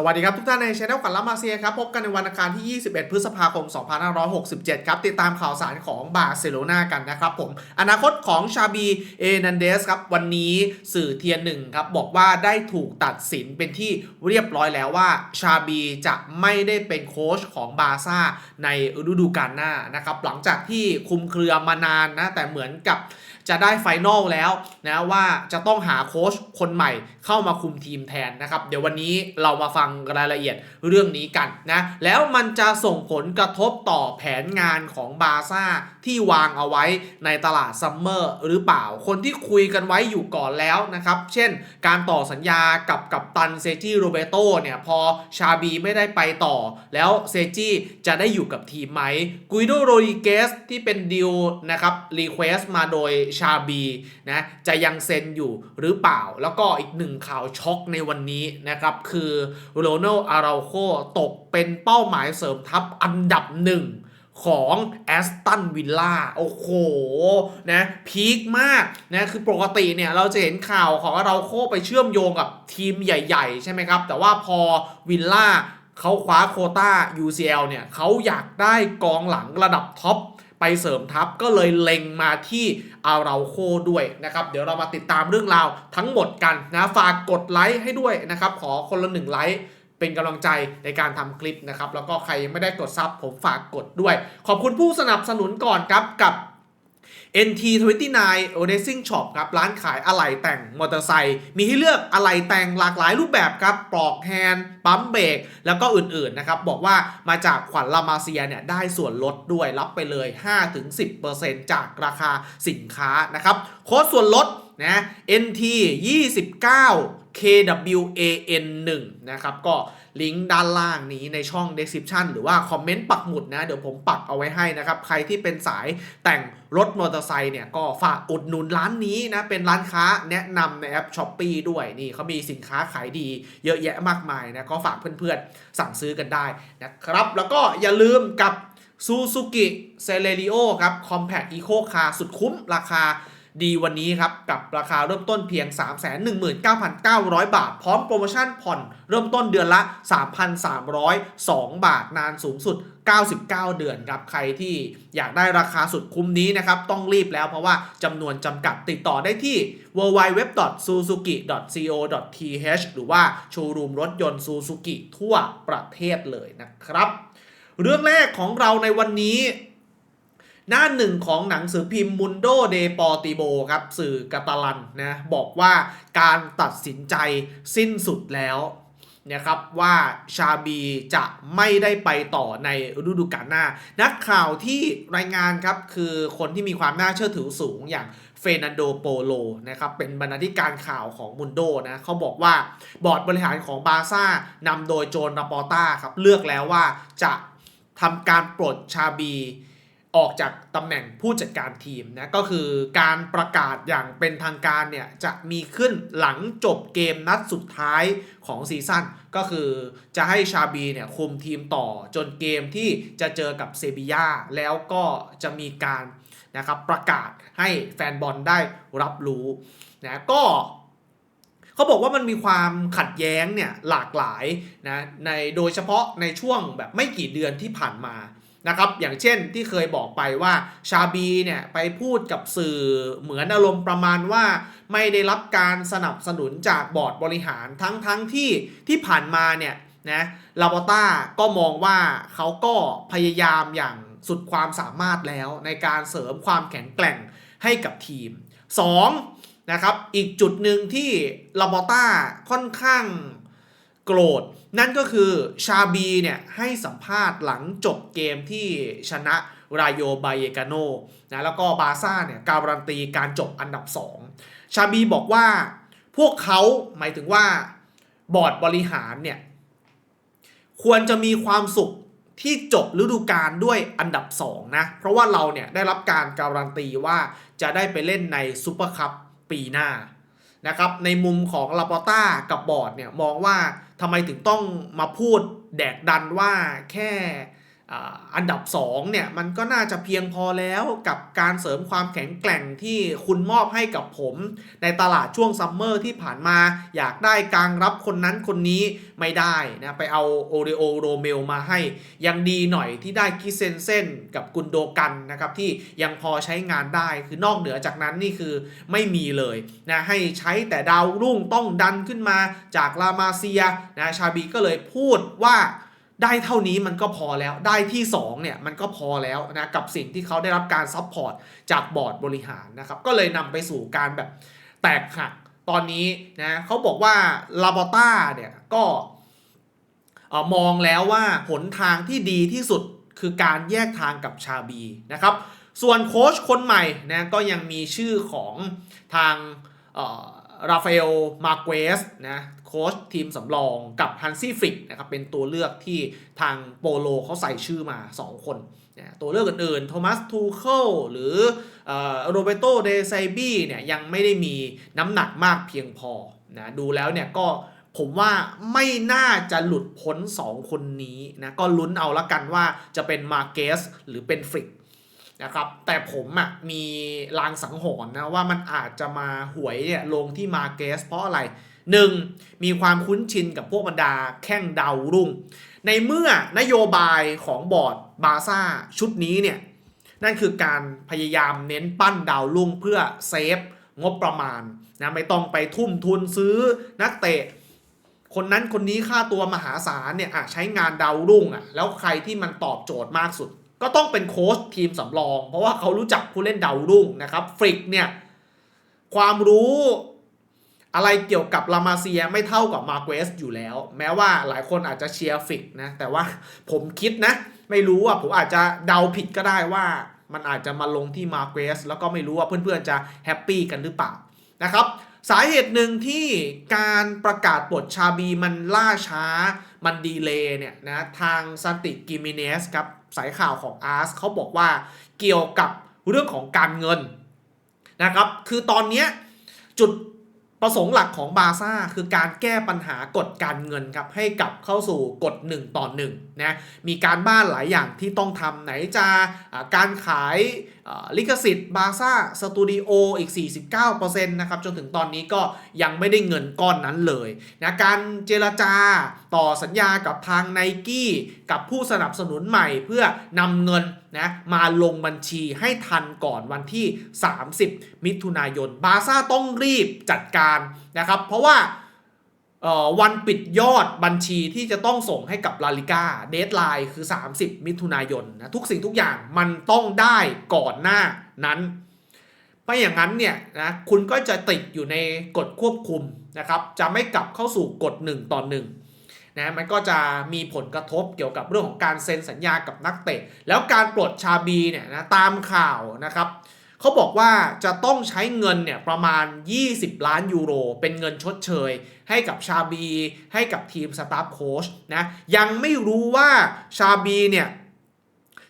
สวัสดีครับทุกท่านในช anel กันละมาเซียครับ พบกันในวันอังคารที่ 21 พฤษภาคม 2567 ครับ ติดตามข่าวสารของบาร์เซโลนากันนะครับผม อนาคตของชาบีเอนันเดสครับ วันนี้สื่อเทียนหนึ่งครับ บอกว่าได้ถูกตัดสินเป็นที่เรียบร้อยแล้วว่าชาบีจะไม่ได้เป็นโค้ชของบาร์ซ่าในฤดูกาลหน้านะครับหลังจากที่คุมเครือมานานนะแต่เหมือนกับ จะได้ไฟแนลแล้วนะว่าจะต้องหาโค้ชคนใหม่เข้ามาคุมทีมแทนนะครับ เดี๋ยววันนี้เรามาฟังรายละเอียดเรื่องนี้กันนะแล้วมันจะส่งผลกระทบต่อแผนงานของบาซ่าที่วางเอาไว้ในตลาดซัมเมอร์หรือเปล่าคนที่คุยกันไว้อยู่ก่อนแล้วนะครับ เช่น การต่อสัญญากับกับตันเซจิโรเบโตเนี่ยพอชาบีไม่ได้ไปต่อ แล้วเซจิจะได้อยู่กับทีมไหมกุยโดโรดิเกสที่เป็นดิวนะครับรีเควสมาโดยชาบีนะจะยังเซ็นอยู่หรือเปล่า แล้วก็อีกหนึ่งข่าวช็อกในวันนี้นะครับ คือโรนัลอาราโคตกเป็นเป้าหมายเสริมทัพอันดับหนึ่งของแอสตันวิลล่าโอ้โหนะพีคมากนะคือปกติเนี่ยเราจะเห็นข่าวของเราโคไปเชื่อมโยงกับทีมใหญ่ ๆ ใช่ไหมครับ แต่ว่าพอวิลล่าเขาคว้าโคต้า UCL เนี่ยเขาอยากได้กองหลังระดับท็อป ไปเสริมทัพก็เลยเล็งมาที่อาราโคด้วยนะครับ เดี๋ยวเรามาติดตามเรื่องราวทั้งหมดกันนะฝากกดไลค์ให้ด้วยนะครับ ขอคนละหนึ่งไลค์เป็นกำลังใจในการทำคลิปนะครับ แล้วก็ใครยังไม่ได้กดซับผมฝากกดด้วย ขอบคุณผู้สนับสนุนก่อนครับกับ NT29 Racing Shop ครับร้านขายอะไหล่แต่งมอเตอร์ไซค์มีให้เลือกอะไหล่แต่งหลากหลายรูปแบบครับปลอกแฮนด์ปั๊มเบรกแล้วก็อื่นๆนะครับบอกว่ามาจากขวัญลามาเซียเนี่ยได้ส่วนลดด้วยรับไปเลย 5-10%จากราคาสินค้านะครับโค้ดส่วนลดนะ NT 29 KWAN 1นะครับ ก็ลิงก์ด้านล่างนี้ในช่อง description หรือว่าคอมเมนต์ปักหมุดนะ เดี๋ยวผมปักเอาไว้ให้นะครับ ใครที่เป็นสายแต่งรถมอเตอร์ไซค์เนี่ย ก็ฝากอุดหนุนร้านนี้นะ เป็นร้านค้าแนะนำในแอป s h อ p e e ด้วยนี่เขามีสินค้าขายดีเยอะแยะมากมายนะ ก็ฝากเพื่อนๆ สั่งซื้อกันได้นะครับ แล้วก็อย่าลืมกับ Suzuki c e l e r i o ครับ Compact Eco Car สุดคุ้มราคา ดีวันนี้ครับกับราคาเริ่มต้นเพียง 319,900 บาท พร้อมโปรโมชั่นผ่อนเริ่มต้นเดือนละ 3,302 บาท นานสูงสุด 99 เดือนครับใครที่อยากได้ราคาสุดคุ้มนี้นะครับ ต้องรีบแล้วเพราะว่าจำนวนจำกัดติดต่อได้ที่ www.suzuki.co.th หรือว่าโชว์รูมรถยนต์ Suzuki ทั่วประเทศเลยนะครับ เรื่องแรกของเราในวันนี้ หน้าหนึ่งของหนังสือพิมพ์มุนโดเดปอติโบครับ สื่อกาตาลันนะบอกว่าการตัดสินใจสิ้นสุดแล้วนะครับว่าชาบีจะไม่ได้ไปต่อในฤดูกาลหน้า นักข่าวที่รายงานครับคือคนที่มีความน่าเชื่อถือสูงอย่างเฟรนันโดโปโลนะครับเป็นบรรณาธิการข่าวของมุนโดนะเขาบอกว่าบอร์ดบริหารของบาซ่านำโดยโจนราปอต้าครับเลือกแล้วว่าจะทำการปลดชาบี ออกจากตำแหน่งผู้จัดการทีมนะก็คือการประกาศอย่างเป็นทางการเนี่ยจะมีขึ้นหลังจบเกมนัดสุดท้ายของซีซั่นก็คือจะให้ชาบีเนี่ยคุมทีมต่อจนเกมที่จะเจอกับเซบียาแล้วก็จะมีการนะครับประกาศให้แฟนบอลได้รับรู้นะก็เขาบอกว่ามันมีความขัดแย้งเนี่ยหลากหลายนะในโดยเฉพาะในช่วงแบบไม่กี่เดือนที่ผ่านมา นะครับอย่างเช่นที่เคยบอกไปว่าชาบีเนี่ยไปพูดกับสื่อเหมือนอารมณ์ประมาณว่า ไม่ได้รับการสนับสนุนจากบอร์ดบริหารทั้งทั้งที่ที่ผ่านมาเนี่ยนะลาบอต้าก็มองว่าเขาก็พยายามอย่างสุดความสามารถแล้วในการเสริมความแข็งแกร่งให้กับทีม 2. นะครับอีกจุดหนึ่งที่ลาบอต้าค่อนข้างโกรธ นั่นก็คือชาบีเนี่ยให้สัมภาษณ์หลังจบเกมที่ชนะรายโยไบเยกาโนนะแล้วก็บาซ่าเนี่ยการันตีการจบอันดับ 2 ชาบีบอกว่าพวกเขาหมายถึงว่าบอร์ดบริหารเนี่ยควรจะมีความสุขที่จบฤดูกาลด้วยอันดับ 2 นะ เพราะว่าเราเนี่ยได้รับการการันตีว่าจะได้ไปเล่นในซูเปอร์คัพปีหน้านะครับในมุมของลาปอต้ากับบอร์ดเนี่ยมองว่า ทำไมถึงต้องมาพูดแดกดันว่าแค่ อันดับ2เนี่ยมันก็น่าจะเพียงพอแล้วกับการเสริมความแข็งแกร่งที่คุณมอบให้กับผม ในตลาดช่วงซัมเมอร์ที่ผ่านมาอยากได้กลางรับคนนั้นคนนี้ไม่ได้นะไปเอาโอริโอโรเมลมาให้ ยังดีหน่อยที่ได้กิเซนเซนกับกุนโดกันนะครับที่ยังพอใช้งานได้คือนอกเหนือจากนั้นนี่คือไม่มีเลยนะให้ใช้แต่ดาวรุ่งต้องดันขึ้นมาจากลามาเซียนะชาบีก็เลยพูดว่า ได้เท่านี้มันก็พอแล้ว ได้ที่ 2 เนี่ย มันก็พอแล้วนะ กับสิ่งที่เขาได้รับการซัพพอร์ตจากบอร์ดบริหารนะครับ ก็เลยนำไปสู่การแบบแตกหักตอนนี้นะเขาบอกว่าลาบอต้าเนี่ย ก็มองแล้วว่าหนทางที่ดีที่สุดคือการแยกทางกับชาบีนะครับ ส่วนโค้ชคนใหม่นะก็ยังมีชื่อของทางราฟาเอลมาเกสนะ โค้ชทีมสำรองกับฮันซี่ฟริกนะครับเป็นตัวเลือกที่ทางโปโลเขาใส่ชื่อมา 2 คนนะตัวเลือกอื่นๆโทมัสทูเคิลหรือโรเบโตเดไซบี้เนี่ยยังไม่ได้มีน้ำหนักมากเพียงพอนะดูแล้วเนี่ยก็ผมว่าไม่น่าจะหลุดพ้น 2 คนนี้นะก็ลุ้นเอาละกันว่าจะเป็นมาเกสหรือเป็นฟริก นะครับแต่ผมอะ่ะมีลางสังหรณ์นะว่ามันอาจจะมาหวยเนี่ยลงที่มาเกสเพราะอะไร 1. มีความคุ้นชินกับพวกบรรดาแข้งดาวรุ่ง ในเมื่อนโยบายของบอร์ดบาซ่าชุดนี้เนี่ยนั่นคือการพยายามเน้นปั้นดาวรุ่งเพื่อเซฟงบประมาณนะไม่ต้องไปทุ่มทุนซื้อนักเตะ คนนั้นคนนี้ค่าตัวมหาศาลเนี่ยอะใช้งานดาวรุ่งอะแล้วใครที่มันตอบโจทย์มากสุด ก็ต้องเป็นโค้ชทีมสำรอง เพราะว่าเขารู้จักผู้เล่นดาวรุ่งนะครับฟริกเนี่ยความรู้อะไรเกี่ยวกับลามาเซียไม่เท่ากับมาเกสอยู่แล้ว แม้ว่าหลายคนอาจจะเชียร์ฟริกนะแต่ว่าผมคิดนะ ไม่รู้อะผมอาจจะเดาผิดก็ได้ว่า มันอาจจะมาลงที่มาเกสแล้วก็ไม่รู้ว่าเพื่อนๆจะแฮปปี้กันหรือเปล่านะครับ สาเหตุหนึ่งที่การประกาศปลดชาบีมันล่าช้ามันดีเลย์เนี่ยนะทางซันติกิมิเนสครับสายข่าวของอาร์สเขาบอกว่าเกี่ยวกับเรื่องของการเงินนะครับคือตอนนี้จุดประสงค์หลักของบาซ่าคือการแก้ปัญหากฎการเงินครับให้กลับเข้าสู่กฎ1ต่อ1นะมีการบ้านหลายอย่างที่ต้องทำไหนจะการขาย ลิขสิทธิ์บาซ่าสตูดิโออีก 49%นะครับจนถึงตอนนี้ก็ยังไม่ได้เงินก้อนนั้นเลยนะการเจรจาต่อสัญญากับทางไนกี้กับผู้สนับสนุนใหม่เพื่อนำเงินนะมาลงบัญชีให้ทันก่อนวันที่ 30 มิถุนายน บาซ่าต้องรีบจัดการนะครับ เพราะว่า วันปิดยอดบัญชีที่จะต้องส่งให้กับลาลิก้าเดทไลน์คือ 30 มิถุนายนนะทุกสิ่งทุกอย่างมันต้องได้ก่อนหน้านั้นไม่อย่างนั้นเนี่ยนะคุณก็จะติดอยู่ในกฎควบคุมนะครับจะไม่กลับเข้าสู่กฎ 1 ต่อ 1นะมันก็จะมีผลกระทบเกี่ยวกับเรื่องของการเซ็นสัญญากับนักเตะ แล้วการปลดชาบีเนี่ยนะตามข่าวนะครับ เขาบอกว่าจะต้องใช้เงินเนี่ยประมาณ 20 ล้านยูโร เป็นเงินชดเชย ให้กับชาบี ให้กับทีมสตาฟโค้ชนะยังไม่รู้ว่าชาบีเนี่ย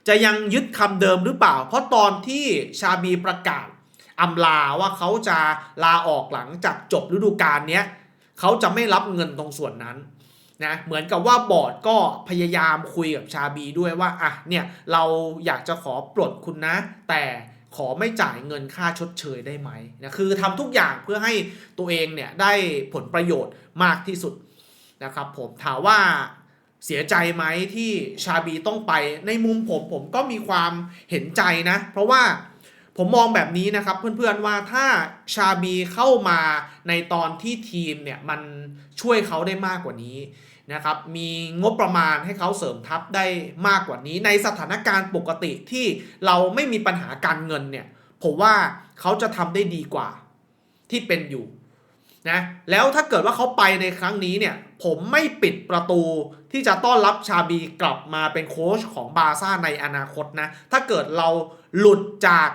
จะยังยึดคำเดิมหรือเปล่า เพราะตอนที่ชาบีประกาศอำลาว่าเขาจะลาออกหลังจากจบฤดูกาลเนี้ยเขาจะไม่รับเงินตรงส่วนนั้นนะเหมือนกับว่าบอร์ดก็พยายามคุยกับชาบีด้วยว่าอะเนี่ยเราอยากจะขอปลดคุณนะ แต่ ขอไม่จ่ายเงินค่าชดเชยได้ไหมนะคือทำทุกอย่างเพื่อให้ตัวเองเนี่ยได้ผลประโยชน์มากที่สุดนะครับ ผมถามว่าเสียใจไหมที่ชาบีต้องไปในมุมผมผมก็มีความเห็นใจนะ เพราะว่าผมมองแบบนี้นะครับเพื่อนๆว่าถ้าชาบีเข้ามาในตอนที่ทีมเนี่ยมันช่วยเขาได้มากกว่านี้ นะครับมีงบประมาณให้เขาเสริมทัพได้มากกว่านี้ ในสถานการณ์ปกติที่เราไม่มีปัญหาการเงินเนี่ยผมว่าเขาจะทำได้ดีกว่าที่เป็นอยู่นะแล้วถ้าเกิดว่าเขาไปในครั้งนี้เนี่ยผมไม่ปิดประตูที่จะต้อนรับชาบีกลับมาเป็นโค้ชของบาซ่าในอนาคตนะถ้าเกิดเราหลุดจาก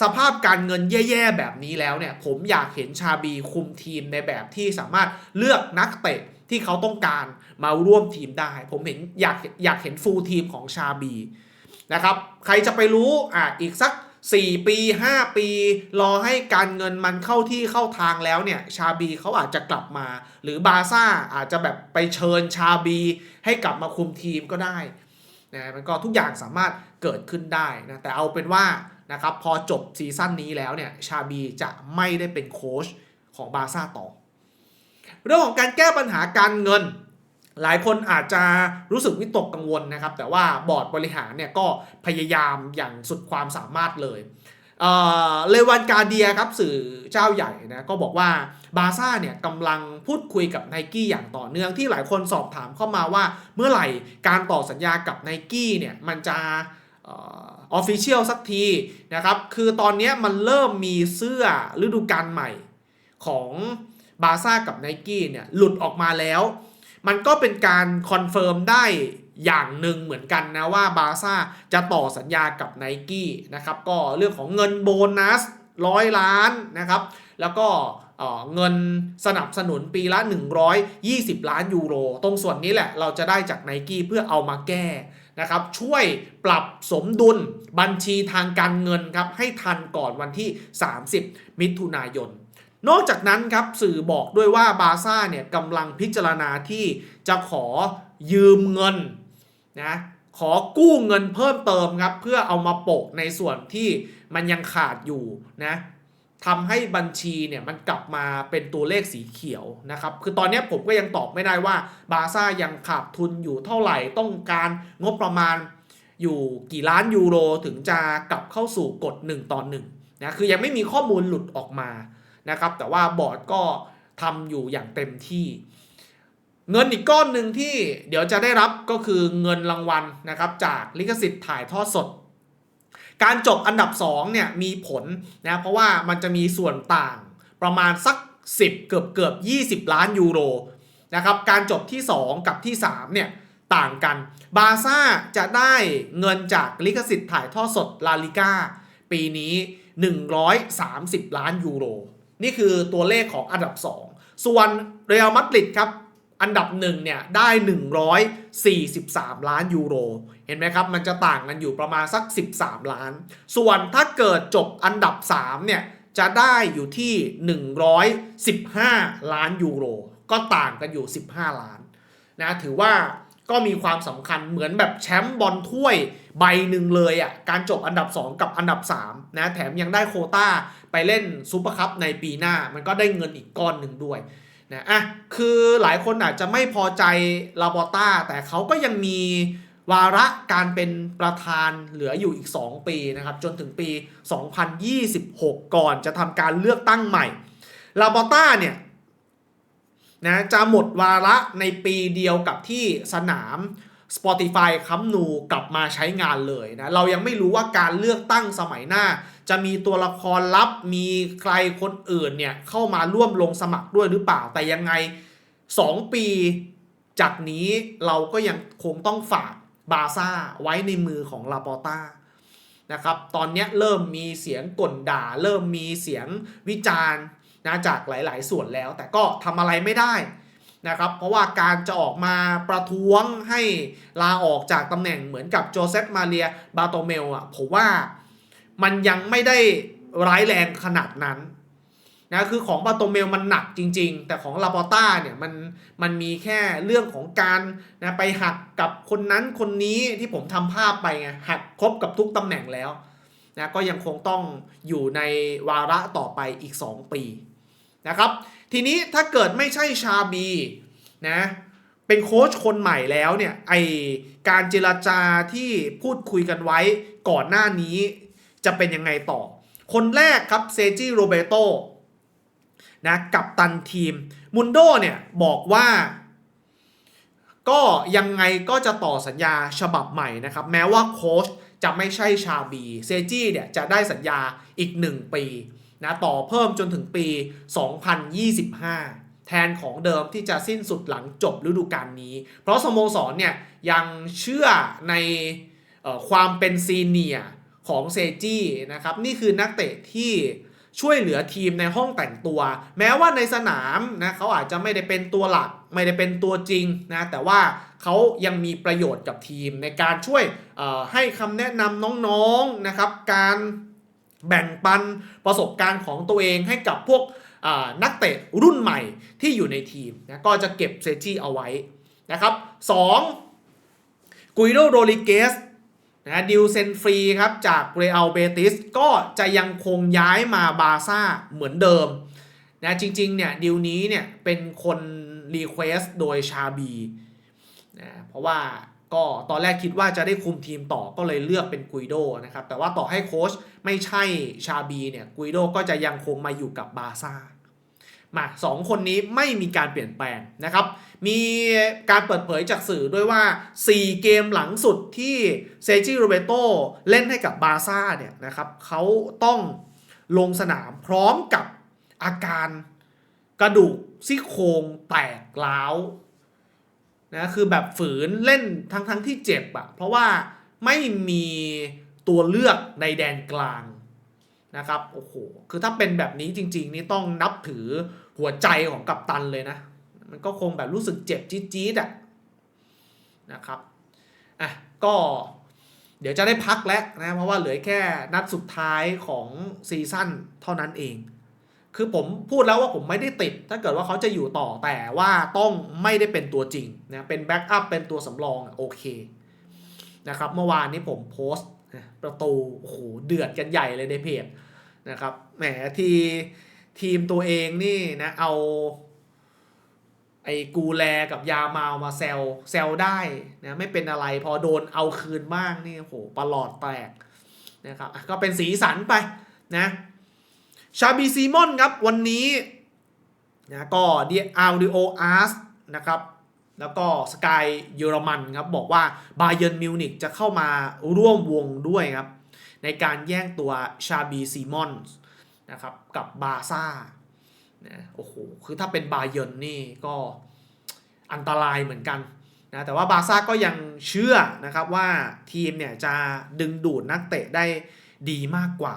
สภาพการเงินแย่ๆแบบนี้แล้วเนี่ยผมอยากเห็นชาบีคุมทีมในแบบที่สามารถเลือกนักเตะ ที่เขาต้องการมาร่วมทีมได้ ผมเห็นอยากอยากเห็นฟูลทีมของชาบีนะครับ ใครจะไปรู้อะอีกสัก 4 ปี 5 ปี รอให้การเงินมันเข้าที่เข้าทางแล้วเนี่ย ชาบีเขาอาจจะกลับมา หรือบาซ่าอาจจะแบบไปเชิญชาบี ให้กลับมาคุมทีมก็ได้นะมันก็ทุกอย่างสามารถเกิดขึ้นได้นะแต่เอาเป็นว่านะครับพอจบซีซั่นนี้แล้วเนี่ยชาบีจะไม่ได้เป็นโค้ชของบาซ่าต่อ เรื่องของการแก้ปัญหาการเงิน หลายคนอาจจะรู้สึกวิตกกังวลนะครับ แต่ว่าบอร์ดบริหารเนี่ยก็พยายามอย่างสุดความสามารถเลยเลวันกาเดียครับสื่อเจ้าใหญ่นะก็บอกว่าบาซ่าเนี่ยกำลังพูดคุยกับไนกี้อย่างต่อเนื่องที่หลายคนสอบถามเข้ามาว่า เมื่อไหร่การต่อสัญญากับไนกี้เนี่ยมันจะออฟฟิเชียลสักทีนะครับ คือตอนนี้มันเริ่มมีเสื้อฤดูกาลใหม่ของ บาซ่ากับไนกี้เนี่ยหลุดออกมาแล้ว มันก็เป็นการคอนเฟิร์มได้อย่างหนึ่งเหมือนกันนะว่าบาซ่าจะต่อสัญญากับไนกี้นะครับก็เรื่องของเงินโบนัสร้อยล้านนะครับ แล้วก็เออเงินสนับสนุนปีละ 120 ล้านยูโร ตรงส่วนนี้แหละเราจะได้จากไนกี้เพื่อเอามาแก้นะครับช่วยปรับสมดุลบัญชีทางการเงินครับให้ทันก่อนวันที่ 30 มิถุนายน นอกจากนั้นครับสื่อบอกด้วยว่าบาซ่าเนี่ยกำลังพิจารณาที่จะขอยืมเงินนะขอกู้เงินเพิ่มเติมครับ เพื่อเอามาโปะในส่วนที่มันยังขาดอยู่นะทำให้บัญชีเนี่ยมันกลับมาเป็นตัวเลขสีเขียวนะครับ คือตอนนี้ผมก็ยังตอบไม่ได้ว่าบาซ่ายังขาดทุนอยู่เท่าไหร่ต้องการงบประมาณอยู่กี่ล้านยูโรถึงจะกลับเข้าสู่กฎ1ต่อ1นะคือยังไม่มีข้อมูลหลุดออกมา นะครับ แต่ว่าบอร์ดก็ทำอยู่อย่างเต็มที่ เงินอีกก้อนหนึ่งที่เดี๋ยวจะได้รับก็คือเงินรางวัลนะครับ จากลิขสิทธิ์ถ่ายทอดสด การจบอันดับ2เนี่ยมีผลนะเพราะว่ามันจะมีส่วนต่างประมาณสัก 10 เกือบเกือบ20 ล้านยูโรนะครับการจบที่ 2 กับที่3เนี่ยต่างกันบาซ่าจะได้เงินจากลิขสิทธิ์ถ่ายทอดสดลาลิก้าปีนี้ 130 ล้านยูโร นี่คือตัวเลขของอันดับ 2 ส่วนเรอัลมาดริดครับอันดับ1เนี่ยได้ 143 ล้านยูโร เห็นไหมครับ มันจะต่างกันอยู่ประมาณสัก 13 ล้าน ส่วนถ้าเกิดจบอันดับ 3 เนี่ย จะได้อยู่ที่ 115 ล้านยูโร ก็ต่างกันอยู่ 15 ล้านนะถือว่าก็มีความสำคัญเหมือนแบบแชมป์บอลถ้วยใบหนึ่งเลยอะ่ะการจบอันดับ 2 กับอันดับ3นะแถมยังได้โคต้า ไปเล่นซูเปอร์คัพในปีหน้า มันก็ได้เงินอีกก้อนหนึ่งด้วยนะอะคือหลายคนอาจจะไม่พอใจลาบอต้าแต่เขาก็ยังมีวาระการเป็นประธานเหลืออยู่อีก 2 ปีนะครับ จนถึงปี 2026 ก่อนจะทำการเลือกตั้งใหม่ลาบอต้าเนี่ยนะจะหมดวาระในปีเดียวกับที่สนาม Spotify คัมนูกลับมาใช้งานเลยนะ เรายังไม่รู้ว่าการเลือกตั้งสมัยหน้า จะมีตัวละครลับมีใครคนอื่นเนี่ยเข้ามาร่วมลงสมัครด้วยหรือเปล่า แต่ยังไง 2 ปีจากนี้เราก็ยังคงต้องฝากบาซ่าไว้ในมือของลาปอต้านะครับ ตอนนี้เริ่มมีเสียงก่นด่า เริ่มมีเสียงวิจารณ์นะจากหลาย ๆ ส่วนแล้ว แต่ก็ทำอะไรไม่ได้ นะครับเพราะว่าการจะออกมาประท้วงให้ลาออกจากตำแหน่งเหมือนกับโจเซฟมาเรียบาโตเมลอะผมว่ามันยังไม่ได้ร้ายแรงขนาดนั้นนะคือของบาโตเมลมันหนักจริง ๆ แต่ของลาปอต้าเนี่ยมันมันมีแค่เรื่องของการนะไปหักกับคนนั้นคนนี้ที่ผมทำภาพไปไงหักครบกับทุกตำแหน่งแล้วนะก็ยังคงต้องอยู่ในวาระต่อไปอีก 2 ปี นะครับ ทีนี้ถ้าเกิดไม่ใช่ชาบีนะเป็นโค้ชคนใหม่แล้วเนี่ยไอการเจรจาที่พูดคุยกันไว้ก่อนหน้านี้จะเป็นยังไงต่อ คนแรกครับเซจิโรเบโตนะกับตันทีมมุนโดเนี่ยบอกว่า ก็ยังไงก็จะต่อสัญญาฉบับใหม่นะครับ แม้ว่าโค้ชจะไม่ใช่ชาบี เซจี้เนี่ยจะได้สัญญาอีก 1 ปี นะต่อเพิ่มจนถึงปี 2025 แทนของเดิมที่จะสิ้นสุดหลังจบฤดูกาลนี้ เพราะสโมสรเนี่ยยังเชื่อในความเป็นซีเนียของเซจี้นะครับนี่คือนักเตะที่ช่วยเหลือทีมในห้องแต่งตัว แม้ว่าในสนามนะเขาอาจจะไม่ได้เป็นตัวหลัก ไม่ได้เป็นตัวจริงนะแต่ว่าเขายังมีประโยชน์กับทีมในการช่วยให้คำแนะนำน้องๆนะครับการ แบ่งปันประสบการณ์ของตัวเองให้กับพวกนักเตะรุ่นใหม่ที่อยู่ในทีมนะก็จะเก็บเซจี้เอาไว้นะครับกุยโดโรลิเกสนะดิวเซนฟรีครับจากเรอัลเบติสก็จะยังคงย้ายมาบาร์ซ่าเหมือนเดิมนะจริงๆเนี่ยดิวนี้เนี่ยเป็นคนรีเควสโดยชาบีนะเพราะว่า ก็ตอนแรกคิดว่าจะได้คุมทีมต่อก็เลยเลือกเป็นกุยโดนะครับแต่ว่าต่อให้โค้ชไม่ใช่ชาบีเนี่ยกุยโดก็จะยังคงมาอยู่กับบาซ่ามาสองคนนี้ไม่มีการเปลี่ยนแปลงนะครับ มีการเปิดเผยจากสื่อด้วยว่า 4 เกมหลังสุดที่เซจิโรเบโตเล่นให้กับบาซ่าเนี่ยนะครับเขาต้องลงสนามพร้อมกับอาการกระดูกซี่โครงแตกร้าว นะคือแบบฝืนเล่นทั้งทั้งที่เจ็บอะเพราะว่าไม่มีตัวเลือกในแดนกลางนะครับโอ้โหคือถ้าเป็นแบบนี้จริง ๆ นี่ต้องนับถือหัวใจของกัปตันเลยนะ มันก็คงแบบรู้สึกเจ็บจี๊ดๆอะนะครับอะก็เดี๋ยวจะได้พักแล้วนะ เพราะว่าเหลือแค่นัดสุดท้ายของซีซั่นเท่านั้นเอง คือผมพูดแล้วว่าผมไม่ได้ติด ถ้าเกิดว่าเขาจะอยู่ต่อแต่ว่าต้องไม่ได้เป็นตัวจริงนะเป็นแบ็กอัพเป็นตัวสำรองโอเคนะครับเมื่อวานนี้ผมโพสต์ประตูโอ้โหเดือดกันใหญ่เลยในเพจนะครับแหมทีทีมตัวเองนี่นะเอาไอ้กูแลกับยาเมามาแซลแซลได้นะไม่เป็นอะไรพอโดนเอาคืนบ้างนี่โหประหลอดแตกนะครับก็เป็นสีสันไปนะ ชาบีซีมอนครับวันนี้นะก็ดีอาร์ดิโออาร์สนะครับแล้วก็สกายเยอรมันครับบอกว่าบาเย r n m มิวนิกจะเข้ามาร่วมวงด้วยครับในการแย่งตัวชาบีซีมอนนะครับกับบาซ่านะโอ้โหคือถ้าเป็นบาเย r n นี่ก็อันตรายเหมือนกันนะแต่ว่าบาซ่าก็ยังเชื่อนะครับว่าทีมเนี่ยจะดึงดูดนักเตะได้ดีมากกว่า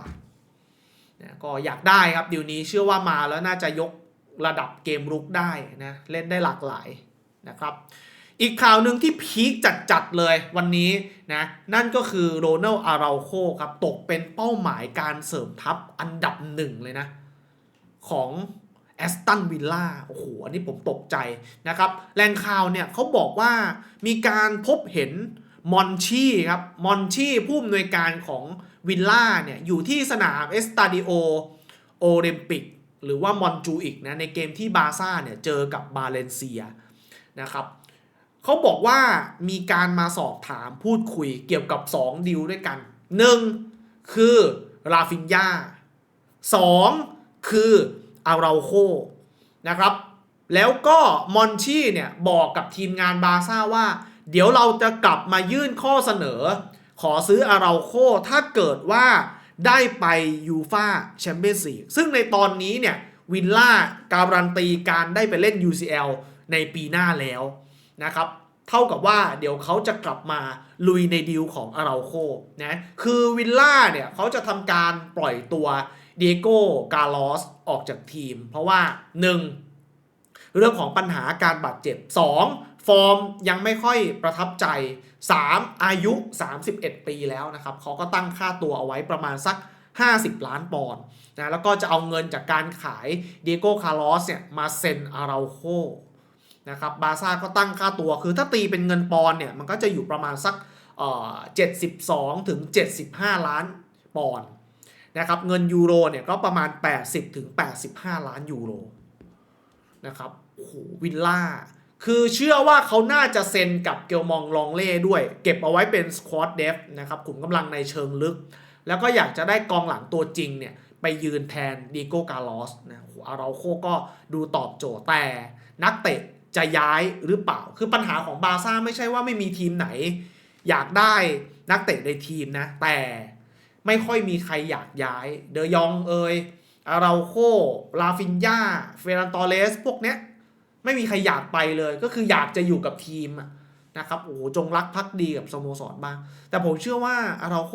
นะก็อยากได้ครับดีวนี้เชื่อว่ามาแล้วน่าจะยกระดับเกมรุกได้นะเล่นได้หลากหลายนะครับ อีกข่าวหนึ่งที่พีคจัดๆเลยวันนี้นะนั่นก็คือโรนัลอาราโคครับตกเป็นเป้าหมายการเสริมทัพอันดับหนึ่งเลยนะ ของแอสตันวิลล่าโอ้โหอันนี้ผมตกใจนะครับแหล่งข่าวเนี่ยเขาบอกว่ามีการพบเห็นมอนชีครับมอนชีผู้อำนวยการของ วิลล่าเนี่ยอยู่ที่สนามเอสตาดิโอโอลิมปิกหรือว่ามอนจูอิกนะในเกมที่บาซ่าเนี่ยเจอกับบาเลนเซียนะครับเขาบอกว่ามีการมาสอบถามพูดคุยเกี่ยวกับ 2 ดิวด้วยกัน 1. คือราฟินยา 2. คืออาราโคนะครับแล้วก็มอนชีเนี่ยบอกกับทีมงานบาซ่าว่า เดี๋ยวเราจะกลับมายื่นข้อเสนอ ขอซื้ออาราโคถ้าเกิดว่าได้ไปยูฟาแชมเปี้ยนส์ลีกซึ่งในตอนนี้เนี่ยวินล่าการันตีการได้ไปเล่น UCL ในปีหน้าแล้วนะครับเท่ากับว่าเดี๋ยวเขาจะกลับมาลุยในดีลของอาราโคนะคือวิลล่าเนี่ยเขาจะทำการปล่อยตัวเดโก้กาลอสออกจากทีม เพราะว่า 1. เรื่องของปัญหาการบาดเจ็บ 2. ฟอร์มยังไม่ค่อยประทับใจ 3. อายุ 31 ปีแล้วนะครับเขาก็ตั้งค่าตัวเอาไว้ประมาณสัก 50 ล้านปอนด์นะแล้วก็จะเอาเงินจากการขายเดโก้คาร์ลอสเนี่ยมาเซ็นอาราโคนะครับบาซ่าก็ตั้งค่าตัวคือถ้าตีเป็นเงินปอนด์เนี่ยมันก็จะอยู่ประมาณสักเอ่อ72ถึง 75 ล้านปอนด์นะครับเงินยูโรเนี่ยก็ประมาณ 80ถึง85 ล้านยูโรนะครับโอ้โหวิลล่า คือเชื่อว่าเขาน่าจะเซ็นกับเกลมองลองเล่ด้วย เก็บเอาไว้เป็นสควอตเดฟนะครับขุมกำลังในเชิงลึก แล้วก็อยากจะได้กองหลังตัวจริงเนี่ยไปยืนแทนดีโก้กาลอสนะอาราโคก็ดูตอบโจทย์แต่นักเตะจะย้ายหรือเปล่า คือปัญหาของบาซ่าไม่ใช่ว่าไม่มีทีมไหน อยากได้นักเตะในทีมนะ แต่ไม่ค่อยมีใครอยากย้าย เดยองเอยอาราโคลาฟินยาเฟรันตอเลส พวกเนี้ย ไม่มีใครอยากไปเลย ก็คืออยากจะอยู่กับทีมอะนะครับโอ้โหจงรักภักดีกับสโมสรบ้าง แต่ผมเชื่อว่าอาราโค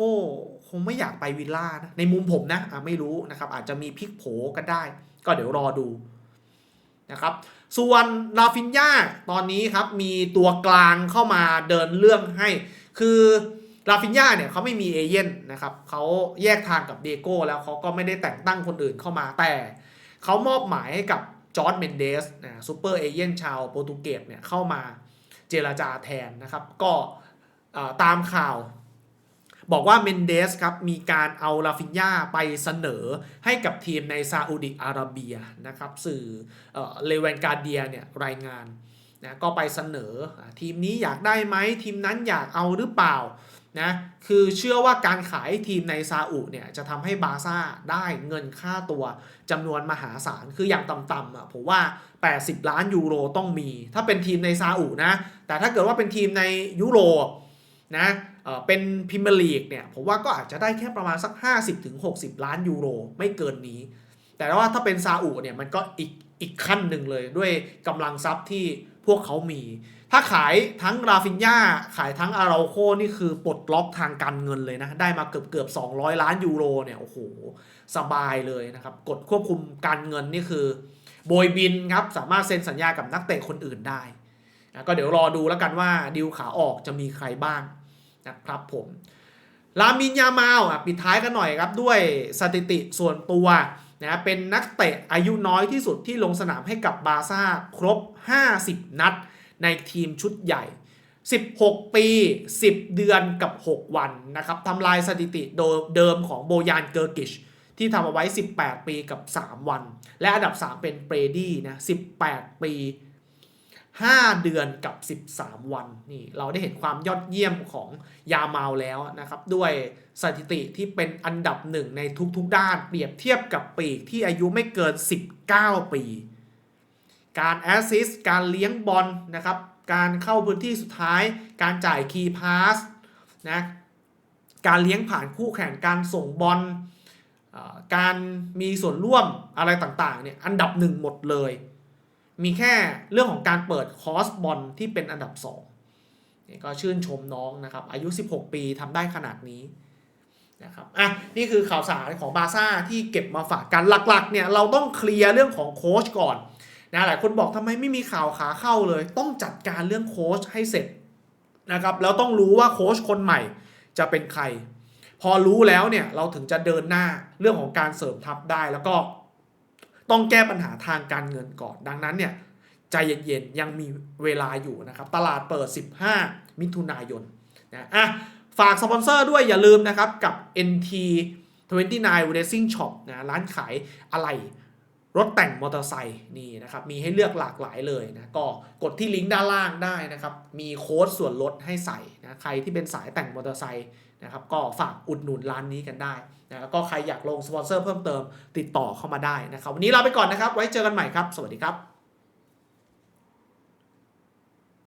คงไม่อยากไปวิลล่านะในมุมผมนะะไม่รู้นะครับ อาจจะมีพลิกโผกันได้ ก็เดี๋ยวรอดูนะครับส่วนลาฟินยาตอนนี้ครับมีตัวกลางเข้ามาเดินเรื่องให้ คือลาฟินยาเนี่ยเขาไม่มีเอเย่นนะครับเขาแยกทางกับเดโก้แล้วเขาก็ไม่ได้แต่งตั้งคนอื่นเข้ามาแต่เขามอบหมายให้กับ จอร์ดเมนเดสนะซูเปอร์เอเย่นชาวโปรตุเกสเนี่ยเข้ามาเจราจาแทนนะครับ ก็ตามข่าวบอกว่าเมนเดสครับมีการเอาลาฟินยาไปเสนอให้กับทีมในซาอุดิอาระเบียนะครับสื่อเลเวนการเดียเนี่ยรายงานนะก็ไปเสนอทีมนี้อยากได้ไหมทีมนั้นอยากเอาหรือเปล่า นะคือเชื่อว่าการขายทีมในซาอุเนี่ยจะทำให้บาซ่าได้เงินค่าตัวจำนวนมหาศาล คืออย่างต่ำๆอะผมว่า 80 ล้านยูโรต้องมี ถ้าเป็นทีมในซาอุนะ แต่ถ้าเกิดว่าเป็นทีมในยุโรปนะเเป็นพิมเมลีกเนี่ยผมว่าก็อาจจะได้แค่ประมาณสัก 50-60 ล้านยูโรไม่เกินนี้ แต่ว่าถ้าเป็นซาอุเนี่ยมันก็อีกอีกขั้นหนึ่งเลยด้วยกำลังทรัพย์ที่พวกเขามี ถ้าขายทั้งราฟินยาขายทั้งอาราโคนี่คือปลดล็อกทางการเงินเลยนะ ได้มาเกือบเกือบ200 ล้านยูโรเนี่ยโอ้โหสบายเลยนะครับกฎควบคุมการเงินนี่คือโบยบินครับ สามารถเซ็นสัญญากับนักเตะคนอื่นได้นะก็เดี๋ยวรอดูแล้วกันว่าดิวขาออกจะมีใครบ้างนะครับผมลามินยามาลอะปิดท้ายกันหน่อยครับ ด้วยสถิติส่วนตัวนะเป็นนักเตะอายุน้อยที่สุดที่ลงสนามให้กับบาร์ซ่าครบ 50 นัด ในทีมชุดใหญ่ 16 ปี 10 เดือนกับ 6 วันนะครับทำลายสถิติเดิมของโบยานเกอร์กิชที่ทำเอาไว้ 18 ปีกับ 3 วัน และอันดับ 3 เป็นเปรดี้นะ 18 ปี 5 เดือนกับ 13 วันนี่เราได้เห็นความยอดเยี่ยมของยาเมาลแล้วนะครับ ด้วยสถิติที่เป็นอันดับหนึ่งในทุกๆด้าน เปรียบเทียบกับปีกที่อายุไม่เกิน 19 ปี การแอสซิสต์การเลี้ยงบอลนะครับ การเข้าพื้นที่สุดท้าย การจ่ายคีย์พาสนะ การเลี้ยงผ่านคู่แข่ง การส่งบอล การมีส่วนร่วมอะไรต่างๆเนี่ยอันดับหนึ่งหมดเลย มีแค่เรื่องของการเปิดคอร์สบอลที่เป็นอันดับ2นี่ก็ชื่นชมน้องนะครับ อายุ 16 ปีทำได้ขนาดนี้นะครับ อะ นี่คือข่าวสารของบาซ่าที่เก็บมาฝากกัน หลักๆ เนี่ยเราต้องเคลียร์เรื่องของโค้ชก่อน นะหลายคนบอกทำไมไม่มีข่าวขาเข้าเลย ต้องจัดการเรื่องโค้ชให้เสร็จนะครับแล้วต้องรู้ว่าโค้ชคนใหม่จะเป็นใคร พอรู้แล้วเนี่ยเราถึงจะเดินหน้าเรื่องของการเสริมทัพได้แล้วก็ต้องแก้ปัญหาทางการเงินก่อน ดังนั้นเนี่ยใจเย็นๆยังมีเวลาอยู่นะครับ ตลาดเปิด 15 มิถุนายนนะอะฝากสปอนเซอร์ด้วยอย่าลืมนะครับกับ NT 29 Racing Shop นะร้านขายอะไร รถแต่งมอเตอร์ไซค์นี่นะครับมีให้เลือกหลากหลายเลยนะก็กดที่ลิงก์ด้านล่างได้นะครับมีโค้ดส่วนลดให้ใส่นะใครที่เป็นสายแต่งมอเตอร์ไซค์นะครับก็ฝากอุดหนุนร้านนี้กันได้นะแล้วก็ใครอยากลงสปอนเซอร์เพิ่มเติมติดต่อเข้ามาได้นะครับวันนี้ลาไปก่อนนะครับ ไว้เจอกันใหม่ครับ สวัสดีครับ